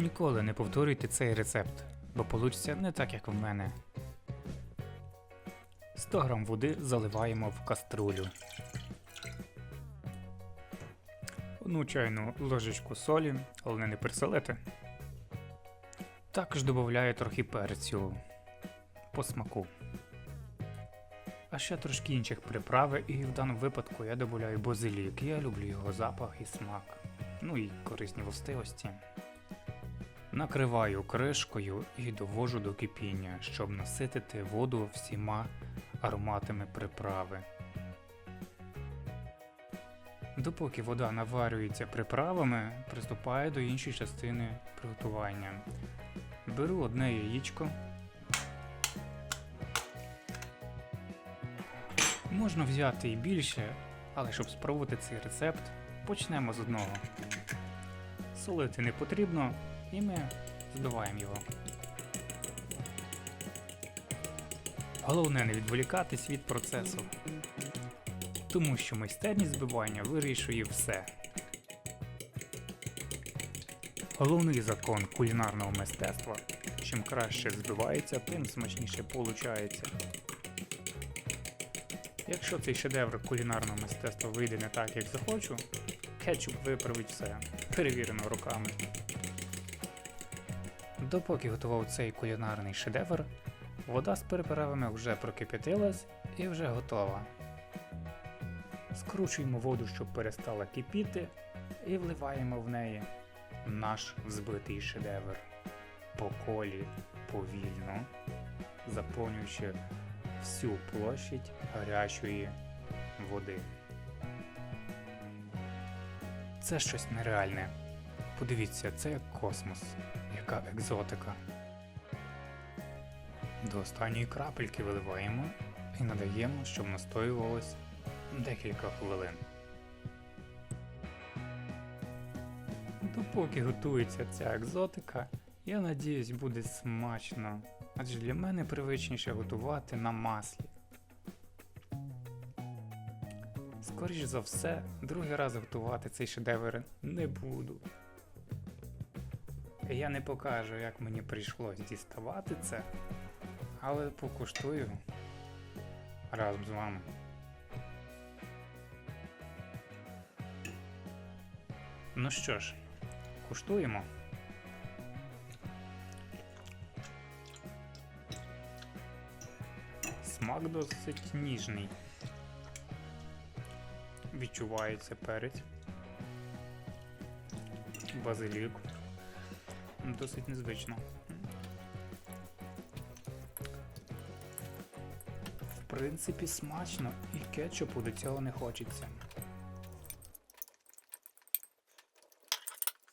Ніколи не повторюйте цей рецепт, бо получиться не так, як в мене. 100 г води заливаємо в каструлю. Одну чайну ложечку солі, але не присолити. Також додаю трохи перцю по смаку. А ще трошки інших приправи, і в даному випадку я додаю базилік. Я люблю його запах і смак. Ну і корисні властивості. Накриваю кришкою і довожу до кипіння, щоб наситити воду всіма ароматами приправи. Допоки вода наварюється приправами, приступаю до іншої частини приготування. Беру одне яєчко. Можна взяти і більше, але щоб спробувати цей рецепт, почнемо з одного. Солити не потрібно, і ми збиваємо його. Головне не відволікатись від процесу, тому що майстерність збивання вирішує все. Головний закон кулінарного мистецтва. Чим краще збивається, тим смачніше получається. Якщо цей шедевр кулінарного мистецтва вийде не так, як захочу, кетчуп виправить все, перевірено руками. Допоки готував цей кулінарний шедевр, вода з приправами вже прокип'ятилась і вже готова. Скручуємо воду, щоб перестала кипіти, і вливаємо в неї наш збитий шедевр по колі повільно, заповнюючи всю площадь гарячої води. Це щось нереальне. Подивіться, це як космос, яка екзотика. До останньої крапельки виливаємо і надаємо, щоб настоювалось декілька хвилин. Допоки готується ця екзотика, я надіюсь, буде смачно, адже для мене привичніше готувати на маслі. Скоріш за все, другий раз готувати цей шедевр не буду. Я не покажу, як мені прийшлось діставати це, але покуштую разом з вами. Ну що ж, куштуємо. Смак досить ніжний. Відчувається перець. Базилік. Досить незвично. В принципі, смачно і кетчупу до цього не хочеться.